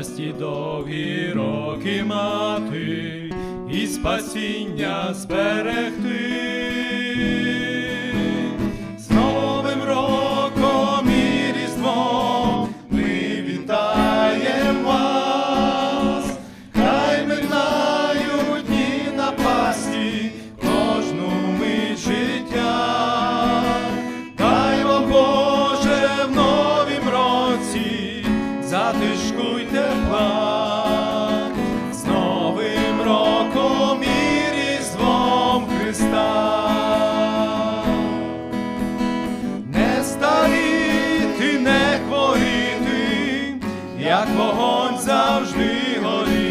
ті довгі роки мати і спасіння зберегти. Затишку й з Новим роком і Різдвом Христа. Не старіти, не хворіти, як вогонь завжди горіти,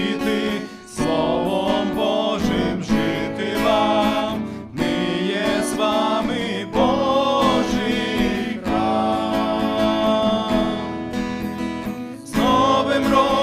Новим роком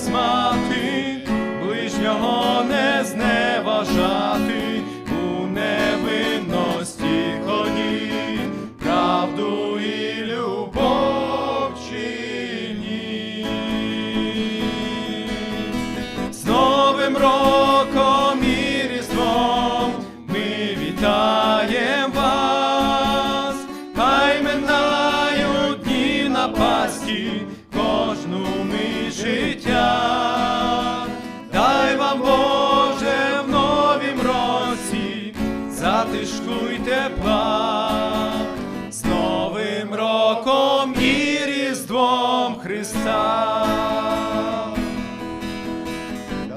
всячас ближнього не зневажати, у невинності ході, правду і любов чиніть. З Новим роком і Різдвом ми вітаємо вас, хай минають дні на затишку й тепла, з Новим роком і Різдвом Христа.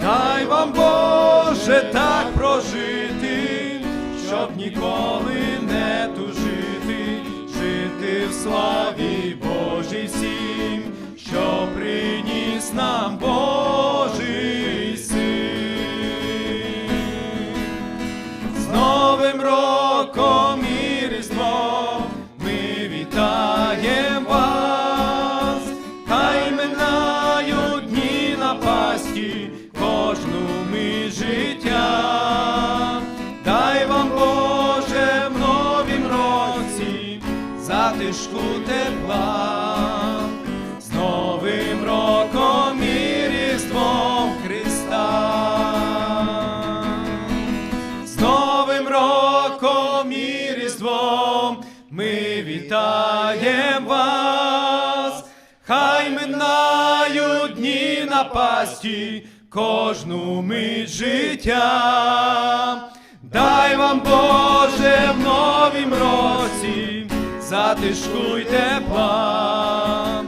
Дай вам Боже так прожити, щоб ніколи не тужити, жити в славі Божій всім, що приніс нам Божий Новим роком і Різдвом ми вітаємо вас, хай минають дні на пасті кожну мить життя. Дай вам Боже в новім році затишку тепла, ми вітаємо вас, хай минають дні напасті кожну мить життя. Дай вам Боже в новім році затишку й тепла,